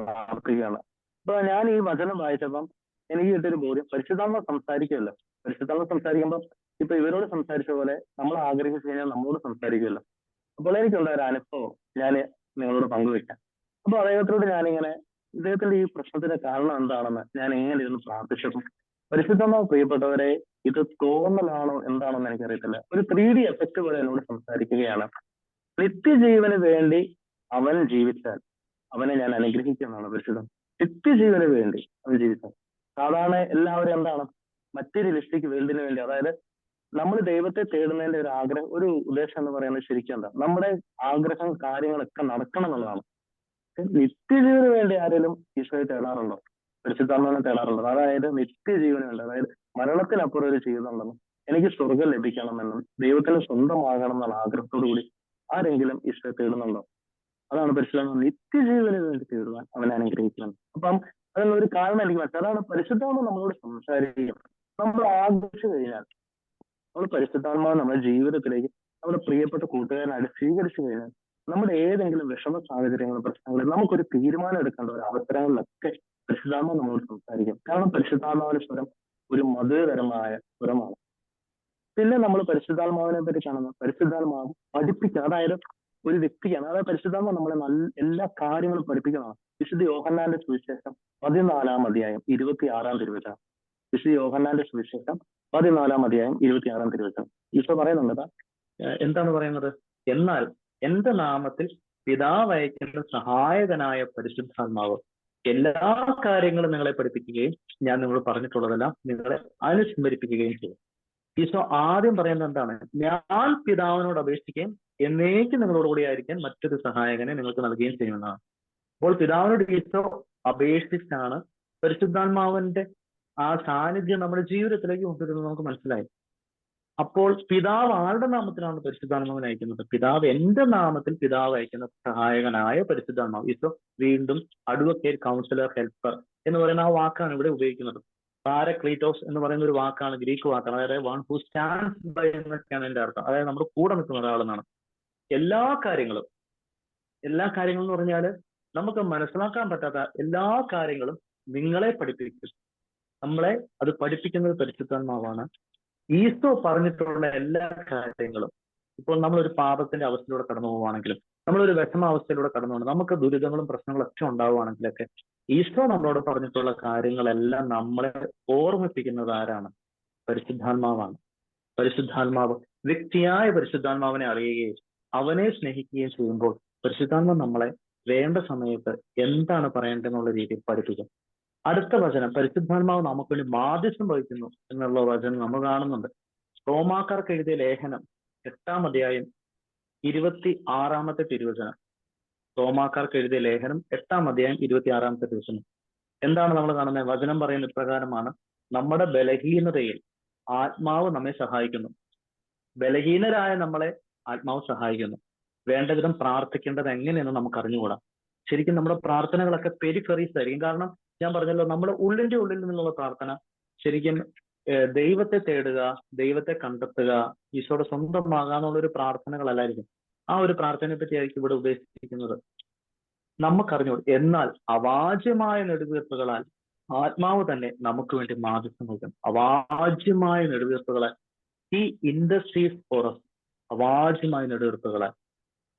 പ്രാർത്ഥിക്കുകയാണ്. അപ്പൊ ഞാൻ ഈ വചനം വായിച്ചപ്പം എനിക്ക് കിട്ടിയൊരു ബോധ്യം പരിശുദ്ധാത്മ സംസാരിക്കുമല്ലോ. പരിശുദ്ധാത്മ സംസാരിക്കുമ്പോൾ ഇപ്പൊ ഇവരോട് സംസാരിച്ച പോലെ നമ്മൾ ആഗ്രഹിച്ചു കഴിഞ്ഞാൽ നമ്മളോട് സംസാരിക്കുമല്ലോ. അപ്പോൾ എനിക്കുള്ള ഒരു അനുഭവം ഞാൻ നിങ്ങളോട് പങ്കുവെക്കാം അപ്പൊ അദ്ദേഹത്തോട് ഞാനിങ്ങനെ ഇദ്ദേഹത്തിന്റെ ഈ പ്രശ്നത്തിന് കാരണം എന്താണെന്ന് ഞാൻ എങ്ങനെ ഇരുന്ന് പ്രാർത്ഥിച്ചപ്പോൾ പരിശുദ്ധമോ പ്രിയപ്പെട്ടവരെ ഇത് തോന്നലാണോ എന്താണോ എന്ന് എനിക്കറിയത്തില്ല. ഒരു ത്രീ ഡി എഫക്ട് പോലെ എന്നോട് സംസാരിക്കുകയാണ്. നിത്യജീവന് വേണ്ടി അവൻ ജീവിച്ചാൽ അവനെ ഞാൻ അനുഗ്രഹിക്കുന്നതാണ് പരിശുദ്ധം. നിത്യജീവന് വേണ്ടി അവൻ ജീവിച്ചാൽ. സാധാരണ എല്ലാവരും എന്താണ്? മറ്റൊരു ലിസ്റ്റിക്ക് വേണ്ടിന് വേണ്ടി അതായത് നമ്മൾ ദൈവത്തെ തേടുന്നതിന്റെ ഒരു ആഗ്രഹം ഒരു ഉദ്ദേശം എന്ന് പറയുന്നത് ശരിക്കും എന്താ? നമ്മുടെ ആഗ്രഹം കാര്യങ്ങളൊക്കെ നടക്കണം എന്നുള്ളതാണ്. നിത്യജീവന് വേണ്ടി ആരെങ്കിലും ഈശോയെ തേടാറുണ്ടോ? പരിശുദ്ധാത്മാവിനെ തേടാറുണ്ടോ അതായത് നിത്യജീവന് വേണ്ടി അതായത് മരണത്തിനപ്പുറം ഒരു ജീവിതം ഉണ്ടെന്നും എനിക്ക് സ്വർഗം ലഭിക്കണമെന്നും ദൈവത്തിന് സ്വന്തമാകണം എന്നുള്ള ആഗ്രഹത്തോടു കൂടി ആരെങ്കിലും ഈശോയെ തേടുന്നുണ്ടോ? അതാണ് പരിശുദ്ധാത്മ നിത്യജീവന് വേണ്ടി തേടുവാൻ അവനെ അനുഗ്രഹിക്കണം അപ്പം അതിനുള്ള ഒരു കാരണം എനിക്ക് മനസ്സിലായി. അതാണ് പരിശുദ്ധാത്മ നമ്മളോട് സംസാരിക്കുക നമ്മൾ ആഗ്രഹിച്ചു കഴിഞ്ഞാൽ നമ്മൾ പരിശുദ്ധാത്മാവ് നമ്മുടെ ജീവിതത്തിലേക്ക് നമ്മുടെ പ്രിയപ്പെട്ട കൂട്ടുകാരനായിട്ട് സ്വീകരിച്ചു കഴിഞ്ഞാൽ നമ്മുടെ ഏതെങ്കിലും വിഷമ സാഹചര്യങ്ങളും പ്രശ്നങ്ങളും നമുക്കൊരു തീരുമാനം എടുക്കേണ്ട ഒരു അവസരങ്ങളിലൊക്കെ പരിശുദ്ധാമ നമ്മളോട് സംസാരിക്കും. കാരണം പരിശുദ്ധാത്മാവിന്റെ സ്വരം ഒരു മധുരതരമായ സ്വരമാണ്. പിന്നെ നമ്മൾ പരിശുദ്ധാത്മാവിനെ പറ്റി കാണുന്നത് പരിശുദ്ധാത്മാവ് പഠിപ്പിക്കുക അതായത് ഒരു വ്യക്തിയാണ്. അതായത് പരിശുദ്ധാത്മാവ് നമ്മളെ നല്ല എല്ലാ കാര്യങ്ങളും പഠിപ്പിക്കുന്നതാണ് വിശുദ്ധ യോഹന്നാന്റെ സുവിശേഷം പതിനാലാം അധ്യായം ഇരുപത്തി ആറാം തിരുവചനം. വിശുദ്ധ യോഹന്നാന്റെ സുവിശേഷം പതിനാലാം അധ്യായം ഇരുപത്തി ആറാം തിരുവചനം. ഈശോ പറയുന്നുണ്ട് എന്താണ് പറയുന്നത്? എന്നാൽ എന്റെ നാമത്തിൽ പിതാവ് അയക്കുന്ന സഹായകനായ പരിശുദ്ധാത്മാവ് എല്ലാ കാര്യങ്ങളും നിങ്ങളെ പഠിപ്പിക്കുകയും ഞാൻ നിങ്ങളോട് പറഞ്ഞിട്ടുള്ളതെല്ലാം നിങ്ങളെ അനുസ്മരിപ്പിക്കുകയും ചെയ്യും. ഈശോ ആദ്യം പറയുന്നത് എന്താണ്? ഞാൻ പിതാവിനോട് അപേക്ഷിക്കുകയും എന്നേക്ക് നിങ്ങളോട് കൂടി ആയിരിക്കാൻ മറ്റൊരു സഹായകനെ നിങ്ങൾക്ക് നൽകുകയും ചെയ്യുമെന്നാണ് അപ്പോൾ പിതാവിനോട് ഈശോ അപേക്ഷിച്ചാണ് പരിശുദ്ധാത്മാവിന്റെ ആ സാന്നിധ്യം നമ്മുടെ ജീവിതത്തിലേക്ക് കൊണ്ടുവരുന്നത് നമുക്ക് മനസ്സിലായി. അപ്പോൾ പിതാവ് ആരുടെ നാമത്തിലാണ് പരിശുദ്ധാത്മാവിനെ അയക്കുന്നത്? പിതാവ് എന്റെ നാമത്തിൽ പിതാവ് അയക്കുന്ന സഹായകനായ പരിശുദ്ധാത്മാവ്. ഈശോ വീണ്ടും അഡ്വക്കേറ്റ് കൗൺസിലർ ഹെൽപ്പർ എന്ന് പറയുന്ന ആ വാക്കാണ് ഇവിടെ ഉപയോഗിക്കുന്നത്. പാരക്ലീറ്റോസ് എന്ന് പറയുന്ന ഒരു വാക്കാണ് ഗ്രീക്ക് വാക്കാണ് അതായത് വൺ ഹു സ്റ്റാൻഡ് ബൈ എന്നൊക്കെയാണ് എന്റെ അർത്ഥം. അതായത് നമ്മുടെ കൂടെ നിൽക്കുന്ന ഒരാളെന്നാണ് എല്ലാ കാര്യങ്ങളും എല്ലാ കാര്യങ്ങളും എന്ന് പറഞ്ഞാൽ നമുക്ക് മനസ്സിലാക്കാൻ പറ്റാത്ത എല്ലാ കാര്യങ്ങളും നിങ്ങളെ പഠിപ്പിക്കും. നമ്മളെ അത് പഠിപ്പിക്കുന്നത് പരിശുദ്ധാത്മാവാണ്. ഈശോ പറഞ്ഞിട്ടുള്ള എല്ലാ കാര്യങ്ങളും ഇപ്പോൾ നമ്മൾ ഒരു പാപത്തിന്റെ അവസ്ഥയിലൂടെ കടന്നു പോവുകയാണെങ്കിലും നമ്മളൊരു വിഷമാവസ്ഥയിലൂടെ കടന്നു പോകണം നമുക്ക് ദുരിതങ്ങളും പ്രശ്നങ്ങളും ഒക്കെ ഉണ്ടാവുകയാണെങ്കിലൊക്കെ ഈശോ നമ്മളോട് പറഞ്ഞിട്ടുള്ള കാര്യങ്ങളെല്ലാം നമ്മളെ ഓർമ്മിപ്പിക്കുന്നത് ആരാണ്? പരിശുദ്ധാത്മാവാണ്. പരിശുദ്ധാത്മാവ് വ്യക്തിയായ പരിശുദ്ധാത്മാവിനെ അറിയുകയും അവനെ സ്നേഹിക്കുകയും ചെയ്യുമ്പോൾ പരിശുദ്ധാത്മാവ് നമ്മളെ വേണ്ട സമയത്ത് എന്താണ് പറയേണ്ടതെന്നുള്ള രീതിയിൽ പഠിപ്പിക്കും. അടുത്ത വചനം പരിശുദ്ധാത്മാവ് നമുക്ക് വേണ്ടി മാധ്യസ്ഥം വഹിക്കുന്നു എന്നുള്ള വചനം നമ്മൾ കാണുന്നുണ്ട്. റോമാക്കാർക്ക് എഴുതിയ ലേഖനം എട്ടാം അധ്യായം ഇരുപത്തി ആറാമത്തെ തിരുവചനം. റോമാക്കാർക്ക് എഴുതിയ ലേഖനം എട്ടാം അധ്യായം ഇരുപത്തി ആറാമത്തെ തിരുവചനം. എന്താണ് നമ്മൾ കാണുന്നത്? വചനം പറയുന്ന ഇപ്രകാരമാണ് നമ്മുടെ ബലഹീനതയിൽ ആത്മാവ് നമ്മെ സഹായിക്കുന്നു. ബലഹീനരായ നമ്മളെ ആത്മാവ് സഹായിക്കുന്നു. വേണ്ട വിധം പ്രാർത്ഥിക്കേണ്ടത് എങ്ങനെയെന്ന് നമുക്ക് അറിഞ്ഞുകൂടാ. ശരിക്കും നമ്മുടെ പ്രാർത്ഥനകളൊക്കെ പെരിഫെറീസ് ആയിരിക്കും കാരണം ഞാൻ പറഞ്ഞല്ലോ നമ്മുടെ ഉള്ളിന്റെ ഉള്ളിൽ നിന്നുള്ള പ്രാർത്ഥന ശരിക്കും ദൈവത്തെ തേടുക ദൈവത്തെ കണ്ടെത്തുക ഈശോയുടെ സ്വന്തമാകുക എന്നുള്ള ഒരു പ്രാർത്ഥനകളല്ലായിരിക്കും. ആ ഒരു പ്രാർത്ഥനയെ പറ്റിയായിരിക്കും ഇവിടെ ഉദ്ദേശിക്കുന്നത് നമുക്കറിഞ്ഞു എന്നാൽ അവാജ്യമായ നെടുവീർപ്പുകളാൽ ആത്മാവ് തന്നെ നമുക്ക് വേണ്ടി മാതൃത്വം നൽകും അവാജ്യമായ നെടുവീർപ്പുകളാൽ ഈ ഇൻഡസ്ട്രീസ് ഫോറസ് അവാജ്യമായ നെടുവീർപ്പുകളാൽ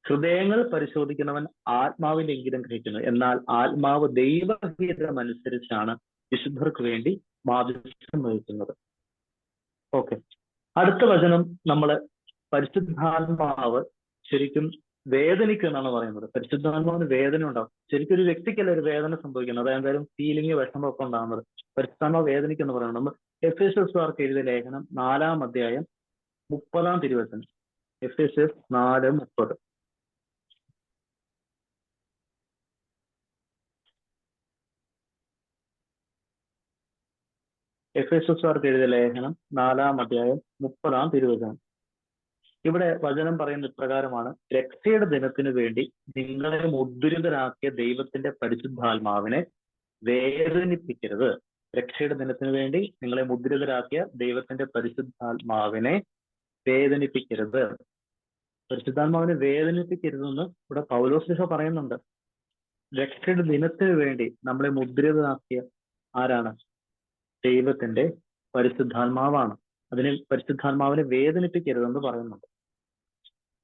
ഹൃദയങ്ങൾ പരിശോധിക്കുന്നവൻ ആത്മാവിന്റെ ഇംഗിതം ഗ്രഹിക്കുന്നു. എന്നാൽ ആത്മാവ് ദൈവഹിതമനുസരിച്ചാണ് വിശുദ്ധർക്ക് വേണ്ടി മാധ്യസ്ഥം വഹിക്കുന്നത്. ഓക്കെ അടുത്ത വചനം നമ്മൾ പരിശുദ്ധാത്മാവ് ശരിക്കും വേദനിക്കും എന്നാണ് പറയുന്നത്. പരിശുദ്ധാത്മാവിന് വേദന ഉണ്ടാവും. ശരിക്കും ഒരു വ്യക്തിക്കല്ല ഒരു വേദന സംഭവിക്കുന്നത്? അതായത് എന്തായാലും ഫീലിംഗ് വിഷമമൊക്കെ ഉണ്ടാകുന്നത് പരിശുദ്ധാത്മാവ് വേദനിക്കുന്നു പറയുന്നത്. നമ്മൾ എഫ് എസ് എസ് ആർക്ക് എഴുതിയ ലേഖനം നാലാം അധ്യായം മുപ്പതാം തിരുവചനം. എഫ് എസ് എസ് നാല് മുപ്പത്. എഫ് എസ് എസ് ആർക്ക് എഴുതിയ ലേഖനം നാലാം അധ്യായം മുപ്പതാം തിരുവചനം. ഇവിടെ വചനം പറയുന്ന ഇപ്രകാരമാണ് രക്ഷയുടെ ദിനത്തിനു വേണ്ടി നിങ്ങളെ മുദ്രിതരാക്കിയ ദൈവത്തിന്റെ പരിശുദ്ധാത്മാവിനെ വേദനിപ്പിക്കരുത്. രക്ഷയുടെ ദിനത്തിനു വേണ്ടി നിങ്ങളെ മുദ്രിതരാക്കിയ ദൈവത്തിന്റെ പരിശുദ്ധാത്മാവിനെ വേദനിപ്പിക്കരുത്. പരിശുദ്ധാത്മാവിനെ വേദനിപ്പിക്കരുതെന്ന് ഇവിടെ പൗലോസ്ലിഹ പറയുന്നുണ്ട്. രക്ഷയുടെ ദിനത്തിന് വേണ്ടി നമ്മളെ മുദ്രിതരാക്കിയ ആരാണ്? ദൈവത്തിന്റെ പരിശുദ്ധാത്മാവാണ്. അതിനെ പരിശുദ്ധാത്മാവിനെ വേദനിപ്പിക്കരുതെന്ന് പറയുന്നുണ്ട്.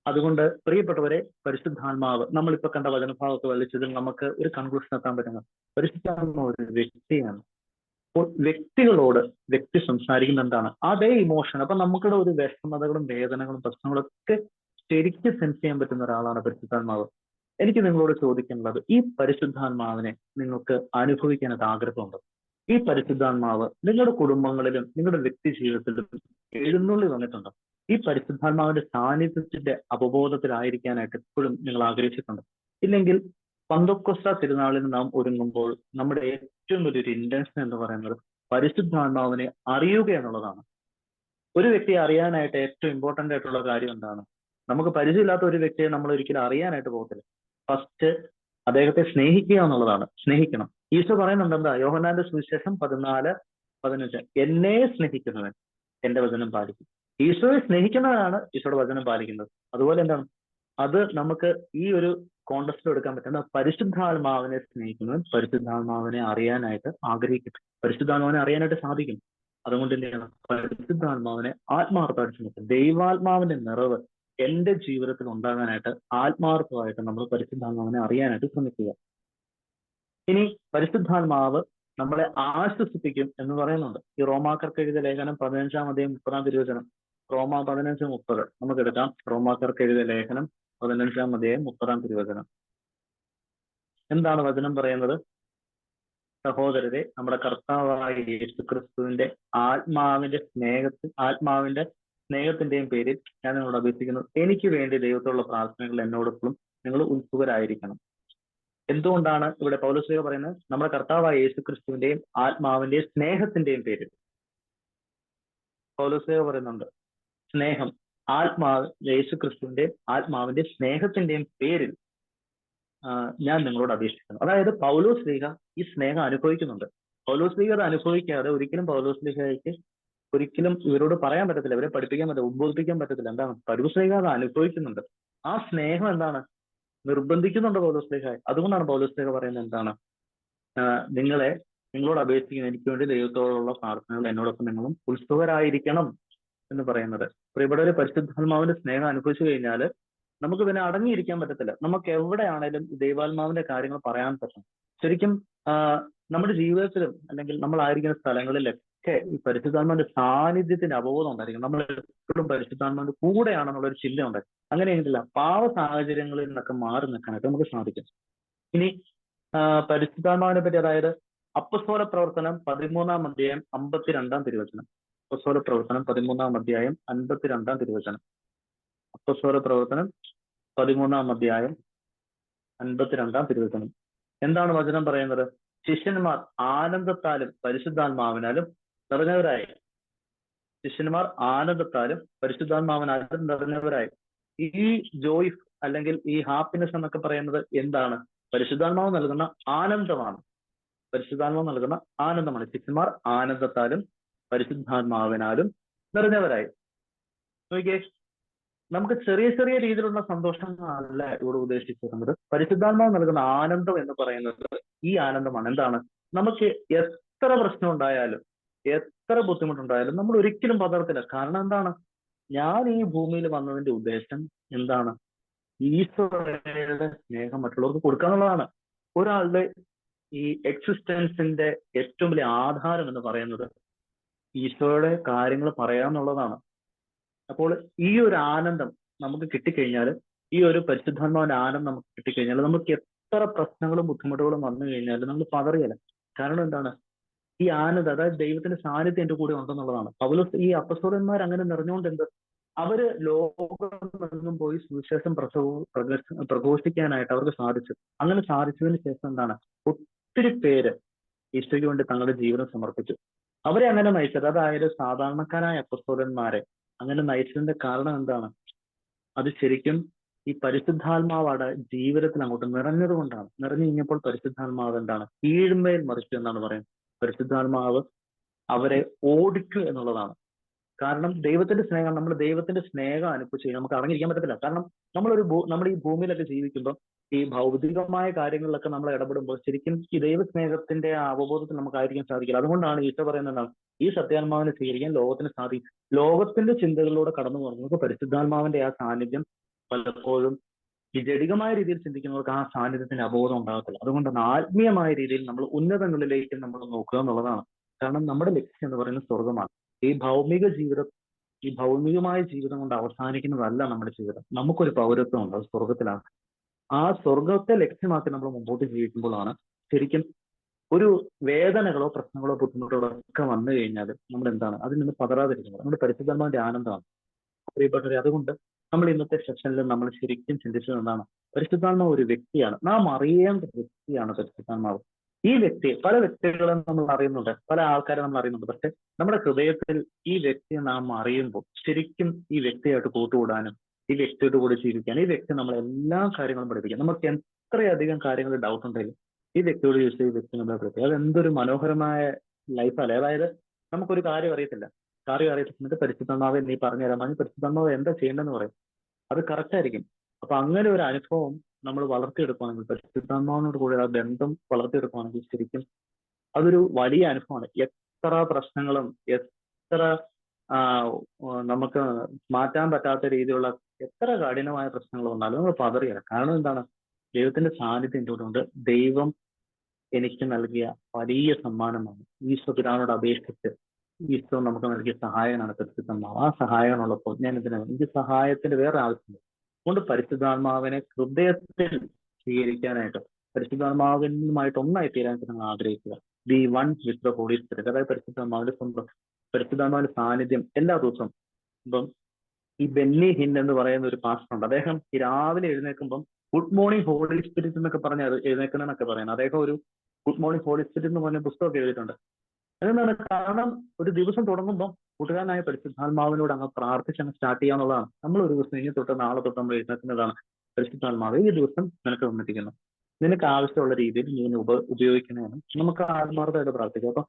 അതുകൊണ്ട് പ്രിയപ്പെട്ടവരെ പരിശുദ്ധാത്മാവ് നമ്മളിപ്പോ കണ്ട വചനഭാവമൊക്കെ വലിച്ചതിൽ നമുക്ക് ഒരു കൺക്ലൂഷൻ എത്താൻ പറ്റുന്നത്. പരിശുദ്ധാത്മാവ് ഒരു വ്യക്തിയാണ്. അപ്പോൾ വ്യക്തികളോട് വ്യക്തി സംസാരിക്കുന്ന എന്താണ്? അതേ ഇമോഷൻ അപ്പൊ നമുക്കിടെ ഒരു വിഷമതകളും വേദനകളും പ്രശ്നങ്ങളും ഒക്കെ ശരിക്കും സെൻസ് ചെയ്യാൻ പറ്റുന്ന ഒരാളാണ് പരിശുദ്ധാത്മാവ്. എനിക്ക് നിങ്ങളോട് ചോദിക്കാനുള്ളത് ഈ പരിശുദ്ധാത്മാവിനെ നിങ്ങൾക്ക് അനുഭവിക്കാനായിട്ട് ആഗ്രഹമുണ്ട്? ഈ പരിശുദ്ധാത്മാവ് നിങ്ങളുടെ കുടുംബങ്ങളിലും നിങ്ങളുടെ വ്യക്തി ജീവിതത്തിലും എഴുന്നള്ളി വന്നിട്ടുണ്ടോ ഈ പരിശുദ്ധാത്മാവിന്റെ സാന്നിധ്യത്തിന്റെ അവബോധത്തിലായിരിക്കാനായിട്ട് എപ്പോഴും നിങ്ങൾ ആഗ്രഹിച്ചിട്ടുണ്ട്. ഇല്ലെങ്കിൽ പന്തക്കൊസ്ത തിരുനാളിന് നാം ഒരുങ്ങുമ്പോൾ നമ്മുടെ ഏറ്റവും വലിയൊരു ഇന്റൻഷൻ എന്ന് പറയുന്നത് പരിശുദ്ധാത്മാവിനെ അറിയുക എന്നുള്ളതാണ്. ഒരു വ്യക്തിയെ അറിയാനായിട്ട് ഏറ്റവും ഇമ്പോർട്ടന്റ് ആയിട്ടുള്ള കാര്യം എന്താണ്? നമുക്ക് പരിചയമില്ലാത്ത ഒരു വ്യക്തിയെ നമ്മൾ ഒരിക്കലും അറിയാനായിട്ട് പോകത്തില്ല. ഫസ്റ്റ് അദ്ദേഹത്തെ സ്നേഹിക്കുക എന്നുള്ളതാണ്. സ്നേഹിക്കണം. ഈശോ പറയുന്നുണ്ട് എന്താ യോഹനാന്റെ സുവിശേഷം പതിനാല് പതിനഞ്ച്. എന്നെ സ്നേഹിക്കുന്നവൻ എന്റെ വചനം പാലിക്കും. ഈശോയെ സ്നേഹിക്കുന്നവനാണ് ഈശോയുടെ വചനം പാലിക്കുന്നത്. അതുപോലെ എന്താണ്? അത് നമുക്ക് ഈ ഒരു കോണ്ടസ്റ്റിൽ എടുക്കാൻ പറ്റുന്ന പരിശുദ്ധാത്മാവിനെ സ്നേഹിക്കുന്നവൻ പരിശുദ്ധാത്മാവിനെ അറിയാനായിട്ട് ആഗ്രഹിക്കും. പരിശുദ്ധാത്മാവിനെ അറിയാനായിട്ട് സാധിക്കും. അതുകൊണ്ട് തന്നെയാണ് പരിശുദ്ധാത്മാവിനെ ആത്മാർത്ഥമായിട്ട് ദൈവാത്മാവിന്റെ നിറവ് എന്റെ ജീവിതത്തിൽ ഉണ്ടാകാനായിട്ട് ആത്മാർത്ഥമായിട്ട് നമ്മൾ പരിശുദ്ധാത്മാവിനെ അറിയാനായിട്ട് ശ്രമിക്കുക. ഇനി പരിശുദ്ധാത്മാവ് നമ്മളെ ആശ്വസിപ്പിക്കും എന്ന് പറയുന്നുണ്ട്. ഈ റോമാക്കർക്ക് എഴുതിയ ലേഖനം പതിനഞ്ചാം അധികം മുപ്പതാം തിരുവചനം. റോമ പതിനഞ്ച് മുപ്പത്. നമുക്ക് എടുക്കാം. റോമാക്കർക്ക് എഴുതിയ ലേഖനം പതിനഞ്ചാം അധ്യായം മുപ്പതാം തിരുവചനം. എന്താണ് വചനം പറയുന്നത്? സഹോദരരെ നമ്മുടെ കർത്താവായ യേശുക്രിസ്തുവിന്റെ ആത്മാവിന്റെ സ്നേഹത്തിൽ ആത്മാവിന്റെ സ്നേഹത്തിന്റെയും പേരിൽ ഞാൻ നിങ്ങളോട് അപേക്ഷിക്കുന്നു എനിക്ക് വേണ്ടി ദൈവത്തോടുള്ള പ്രാർത്ഥനകൾ എന്നോടൊപ്പം നിങ്ങൾ ഉത്സുകരായിരിക്കണം. എന്തുകൊണ്ടാണ് ഇവിടെ പൗലശ്രീ പറയുന്നത്? നമ്മുടെ കർത്താവായ യേശു ക്രിസ്തുവിന്റെയും ആത്മാവിന്റെയും സ്നേഹത്തിന്റെയും പേരിൽ. പൗലശ്രീ പറയുന്നുണ്ട് സ്നേഹം ആത്മാവ് യേശു ക്രിസ്തുവിന്റെയും ആത്മാവിന്റെ സ്നേഹത്തിന്റെയും പേരിൽ ഞാൻ നിങ്ങളോട് അപേക്ഷിക്കുന്നു അതായത് പൗലോസ് ലീഗ ഈ സ്നേഹം അനുഭവിക്കുന്നുണ്ട്. പൗലോസ് ലീഗ അത് അനുഭവിക്കാതെ ഒരിക്കലും പൗലോസ് ലീഗയ്ക്ക് ഒരിക്കലും ഇവരോട് പറയാൻ പറ്റത്തില്ല. ഇവരെ പഠിപ്പിക്കാൻ പറ്റില്ല ഉദ്ബോധിപ്പിക്കാൻ പറ്റത്തില്ല. എന്താണ്? പൗലോസ് ലീഗ അത് അനുഭവിക്കുന്നുണ്ട്. ആ സ്നേഹം എന്താണ്? നിർബന്ധിക്കുന്നുണ്ട് പൗലോസ് ലീഗ അതുകൊണ്ടാണ് പൗലോസ് സ്നേഹ പറയുന്നത് എന്താണ്? നിങ്ങളെ നിങ്ങളോട് അപേക്ഷിക്കുന്ന എനിക്ക് വേണ്ടി ദൈവത്തോടുള്ള പ്രാർത്ഥനകൾ എന്നോടൊപ്പം നിങ്ങളും ഉത്സുകരായിരിക്കണം എന്ന് പറയുന്നത്. ഒരു പരിശുദ്ധാത്മാവിന്റെ സ്നേഹം അനുഭവിച്ചു കഴിഞ്ഞാൽ നമുക്ക് പിന്നെ അടങ്ങിയിരിക്കാൻ പറ്റത്തില്ല. നമുക്ക് എവിടെയാണേലും ദൈവാത്മാവിന്റെ കാര്യങ്ങൾ പറയാൻ പറ്റും. ശരിക്കും നമ്മുടെ ജീവിതത്തിലും അല്ലെങ്കിൽ നമ്മൾ ആയിരിക്കുന്ന സ്ഥലങ്ങളിലൊക്കെ ഈ പരിശുദ്ധാത്മാവിന്റെ സാന്നിധ്യത്തിന്റെ അവബോധം ഉണ്ടായിരിക്കും നമ്മൾ എപ്പോഴും പരിശുദ്ധാത്മാവിന്റെ കൂടെയാണെന്നുള്ള ഒരു ചിന്ത അങ്ങനെ അങ്ങനെയെങ്കിലില്ല പാവ സാഹചര്യങ്ങളിൽ നിന്നൊക്കെ മാറി നിൽക്കാനായിട്ട് നമുക്ക് സാധിക്കും. ഇനി പരിശുദ്ധാത്മാവിനെ പറ്റി അതായത് അപ്പസ്വല പ്രവർത്തനം പതിമൂന്നാം അധ്യായം അമ്പത്തിരണ്ടാം തിരുവചനം. അപ്പസ്വല പ്രവർത്തനം പതിമൂന്നാം അധ്യായം അൻപത്തിരണ്ടാം തിരുവചനം. അപ്പസ്വല പ്രവർത്തനം പതിമൂന്നാം അധ്യായം അൻപത്തിരണ്ടാം തിരുവചനം. എന്താണ് വചനം പറയുന്നത്? ശിഷ്യന്മാർ ആനന്ദത്താലും പരിശുദ്ധാത്മാവിനാലും നിറഞ്ഞവരായി. ശിഷ്യന്മാർ ആനന്ദത്താലും പരിശുദ്ധാത്മാവനാലും നിറഞ്ഞവരായി. ഈ ജോയ് അല്ലെങ്കിൽ ഈ ഹാപ്പിനെസ് എന്നൊക്കെ പറയുന്നത് എന്താണ്? പരിശുദ്ധാത്മാവ് നൽകുന്ന ആനന്ദമാണ്. പരിശുദ്ധാത്മാവ് നൽകുന്ന ആനന്ദമാണ്. ശിഷ്യന്മാർ ആനന്ദത്താലും പരിശുദ്ധാത്മാവിനാലും നിറഞ്ഞവരായി. നോക്കിയേ നമുക്ക് ചെറിയ ചെറിയ രീതിയിലുള്ള സന്തോഷങ്ങളല്ല ഇവിടെ ഉദ്ദേശിച്ചിരുന്നത് പരിശുദ്ധാത്മാവ് നൽകുന്ന ആനന്ദം എന്ന് പറയുന്നത് ഈ ആനന്ദമാണ്. എന്താണ്? നമുക്ക് എത്ര പ്രശ്നം ഉണ്ടായാലും എത്ര ബുദ്ധിമുട്ടുണ്ടായാലും നമ്മൾ ഒരിക്കലും പതർത്തില്ല കാരണം എന്താണ്? ഞാൻ ഈ ഭൂമിയിൽ വന്നതിന്റെ ഉദ്ദേശം എന്താണ്? ഈശ്വരയുടെ സ്നേഹം മറ്റുള്ളവർക്ക് കൊടുക്കാന്നുള്ളതാണ് ഒരാളുടെ ഈ എക്സിസ്റ്റൻസിന്റെ ഏറ്റവും വലിയ ആധാരം എന്ന് പറയുന്നത് ഈശോയുടെ കാര്യങ്ങൾ പറയാന്നുള്ളതാണ് അപ്പോൾ ഈ ഒരു ആനന്ദം നമുക്ക് കിട്ടിക്കഴിഞ്ഞാൽ ഈ ഒരു പരിശുദ്ധാത്മാവിന്റെ ആനന്ദം നമുക്ക് കിട്ടിക്കഴിഞ്ഞാൽ നമുക്ക് എത്ര പ്രശ്നങ്ങളും ബുദ്ധിമുട്ടുകളും വന്നു കഴിഞ്ഞാലും നമ്മൾ പതറിയല്ല. കാരണം എന്താണ്? ഈ ആനന്ദ അതായത് ദൈവത്തിന്റെ സാന്നിധ്യം എന്റെ കൂടെ ഉണ്ടെന്നുള്ളതാണ്. പൗലോസ് ഈ അപ്പസ്തോലന്മാർ അങ്ങനെ നിറഞ്ഞുകൊണ്ട് എന്ത്? അവർ ലോകമെങ്ങും പോയി സുവിശേഷം പ്രസവ പ്രഘോഷിക്കാനായിട്ട് അവർക്ക് സാധിച്ചു. അങ്ങനെ സാധിച്ചതിന് ശേഷം എന്താണ്? ഒത്തിരി പേര് ഈശോയ്ക്ക് വേണ്ടി തങ്ങളുടെ ജീവനം സമർപ്പിച്ചു. അവരെ അങ്ങനെ നയിച്ചത്. അതായത് സാധാരണക്കാരായ അപ്പസ്തോലന്മാരെ അങ്ങനെ നയിച്ചതിന്റെ കാരണം എന്താണ്? അത് ശരിക്കും ഈ പരിശുദ്ധാത്മാവാടെ ജീവിതത്തിൽ അങ്ങോട്ട് നിറഞ്ഞത് കൊണ്ടാണ് നിറഞ്ഞു കഴിഞ്ഞപ്പോൾ പരിശുദ്ധാത്മാവ് എന്താണ്? കീഴ്മേൽ മറിച്ചു എന്നാണ് പറയുന്നത്. പരിശുദ്ധാത്മാവ് അവരെ ഓടിച്ചു എന്നുള്ളതാണ്. കാരണം ദൈവത്തിന്റെ സ്നേഹം നമ്മൾ ദൈവത്തിന്റെ സ്നേഹം അനുഭവിച്ച് നമുക്ക് അടങ്ങിയിരിക്കാൻ പറ്റത്തില്ല. കാരണം നമ്മളൊരു നമ്മൾ ഈ ഭൂമിയിലൊക്കെ ജീവിക്കുമ്പോൾ ഈ ഭൗതികമായ കാര്യങ്ങളിലൊക്കെ നമ്മൾ ഇടപെടുമ്പോൾ ശരിക്കും ഈ ദൈവസ്നേഹത്തിന്റെ ആ അവബോധത്തിൽ നമുക്കായിരിക്കാൻ സാധിക്കില്ല. അതുകൊണ്ടാണ് ഈശോ പറയുന്നത് ഈ സത്യാത്മാവിനെ സ്വീകരിക്കാൻ ലോകത്തിന് സാധിക്കും ലോകത്തിന്റെ ചിന്തകളിലൂടെ കടന്നു പോകുന്നത് പരിശുദ്ധാത്മാവിന്റെ ആ സാന്നിധ്യം പലപ്പോഴും ഈ ജടികമായ രീതിയിൽ ചിന്തിക്കുന്നവർക്ക് ആ സാന്നിധ്യത്തിന്റെ അബോധം ഉണ്ടാകത്തില്ല. അതുകൊണ്ടാണ് ആത്മീയമായ രീതിയിൽ നമ്മൾ ഉന്നതങ്ങളിലേക്ക് നമ്മൾ നോക്കുക എന്നുള്ളതാണ്. കാരണം നമ്മുടെ ലക്ഷ്യം എന്ന് പറയുന്നത് സ്വർഗമാണ് ഈ ഭൗമിക ജീവിതം ഈ ഭൗമികമായ ജീവിതം കൊണ്ട് അവസാനിക്കുന്നതല്ല നമ്മുടെ ജീവിതം. നമുക്കൊരു പൗരത്വം ഉണ്ട്. അത് സ്വർഗത്തിലാണ് ആ സ്വർഗത്തെ ലക്ഷ്യമാക്കി നമ്മൾ മുമ്പോട്ട് ജീവിക്കുമ്പോഴാണ് ശരിക്കും ഒരു വേദനകളോ പ്രശ്നങ്ങളോ ബുദ്ധിമുട്ടുകളോ ഒക്കെ വന്നു കഴിഞ്ഞാൽ നമ്മൾ എന്താണ്? അതിൽ നിന്ന് പതറാതിരിക്കുന്നത്. നമ്മുടെ പരിശുദ്ധമായ ആനന്ദമാണ്. പ്രിയപ്പെട്ടവരെ അതുകൊണ്ട് നമ്മൾ ഇന്നത്തെ സെഷനിൽ നമ്മൾ ശരിക്കും ചിന്തിച്ചത് എന്താണ്? പരിശുദ്ധാത്മാവ് ഒരു വ്യക്തിയാണ്. നാം അറിയേണ്ട വ്യക്തിയാണ് പരിശുദ്ധാത്മാവ്. ഈ വ്യക്തി പല വ്യക്തികളെ നമ്മൾ അറിയുന്നുണ്ട്. പല ആൾക്കാരെ നമ്മൾ അറിയുന്നുണ്ട്. പക്ഷെ നമ്മുടെ ഹൃദയത്തിൽ ഈ വ്യക്തിയെ നാം അറിയുമ്പോൾ ശരിക്കും ഈ വ്യക്തിയായിട്ട് കൂട്ടുകൂടാനും ഈ വ്യക്തിയോട് കൂടി ജീവിക്കാൻ ഈ വ്യക്തി നമ്മളെ എല്ലാ കാര്യങ്ങളും പഠിപ്പിക്കും. നമുക്ക് എത്രയധികം കാര്യങ്ങൾ ഡൗട്ട് ഉണ്ടെങ്കിലും ഈ വ്യക്തിയോട് ചോദിച്ചാൽ ഈ വ്യക്തി നമ്മളെ പഠിപ്പിക്കും. അത് എന്തൊരു മനോഹരമായ ലൈഫല്ലേ അതായത് നമുക്കൊരു കാര്യം അറിയത്തില്ല. കാര്യം അറിയത്തില്ല. എന്നിട്ട് നീ നീ പറഞ്ഞുതരാം പറഞ്ഞു. പരിശുദ്ധമാവ് എന്താ ചെയ്യേണ്ടതെന്ന് പറയും. അത് കറക്റ്റ് ആയിരിക്കും. അപ്പൊ അങ്ങനെ ഒരു അനുഭവം നമ്മൾ വളർത്തിയെടുക്കുകയാണെങ്കിൽ പരിശുദ്ധാത്മാവിനോട് കൂടി ആ ബന്ധം വളർത്തിയെടുക്കുകയാണെങ്കിൽ ശരിക്കും അതൊരു വലിയ അനുഭവമാണ്. എത്ര പ്രശ്നങ്ങളും എത്ര നമുക്ക് മാറ്റാൻ പറ്റാത്ത രീതിയിലുള്ള എത്ര കഠിനമായ പ്രശ്നങ്ങൾ വന്നാലും നമ്മൾ പതറിയാണ്. കാരണം എന്താണ്? ദൈവത്തിന്റെ സാന്നിധ്യം എന്തുകൊണ്ടുണ്ട് ദൈവം എനിക്ക് നൽകിയ വലിയ സമ്മാനമാണ്. ഈശോ പിതാവിനോട് അപേക്ഷിച്ച് ഈശോ നമുക്ക് നൽകിയ സഹായനാണ് പരിശുദ്ധാത്മാവ് ആ സഹായമാണുള്ളപ്പോൾ ഞാൻ എന്തിനാണ് എനിക്ക് സഹായത്തിന്റെ വേറെ ആവശ്യമില്ല. അതുകൊണ്ട് പരിശുദ്ധാത്മാവിനെ ഹൃദയത്തിൽ സ്വീകരിക്കാനായിട്ട് പരിശുദ്ധാത്മാവിനുമായിട്ട് ഒന്നായി തീരാനായിട്ട് നിങ്ങൾ ആഗ്രഹിക്കുക. Be one with the Holy Spirit അതായത് പരിശുദ്ധാത്മാവിന്റെ സ്വന്തം പരിശുദ്ധാത്മാവിന്റെ സാന്നിധ്യം എല്ലാ ദിവസവും. ഇപ്പം ഈ ബെന്നി ഹിൻ എന്ന് പറയുന്ന ഒരു പാസ്റ്റർ ഉണ്ട്. അദ്ദേഹം രാവിലെ എഴുന്നേൽക്കുമ്പം ഗുഡ് മോർണിംഗ് ഹോളി സ്പിരിറ്റ് എന്നൊക്കെ പറഞ്ഞ് അത് എഴുന്നേക്കണമെന്നൊക്കെ പറയുന്നത്. അദ്ദേഹം ഒരു ഗുഡ് മോർണിംഗ് ഹോളി സ്പിരിറ്റ് എന്ന് പറഞ്ഞ പുസ്തകമൊക്കെ എഴുതിയിട്ടുണ്ട്. അതെന്താണ് കാരണം? ഒരു ദിവസം തുടങ്ങുമ്പോൾ കൂട്ടുകാരനായ പരിശുദ്ധാത്മാവിനോട് അങ്ങ് പ്രാർത്ഥിച്ച് അങ്ങ് സ്റ്റാർട്ട് ചെയ്യാന്നുള്ളതാണ് നമ്മൾ ഒരു ദിവസം ഇനി തൊട്ട് നാളെ തൊട്ട് നമ്മൾ എഴുന്നേക്കുന്നതാണ് പരിശുദ്ധാത്മാവ്. ഈ ദിവസം നിനക്ക് തന്നിരിക്കുന്നു നിനക്ക് ആവശ്യമുള്ള രീതിയിൽ നീ ഇതിനെ ഉപ ഉപയോഗിക്കുന്നതിനും നമുക്ക് ആത്മാർത്ഥമായിട്ട് പ്രാർത്ഥിക്കാം. അപ്പൊ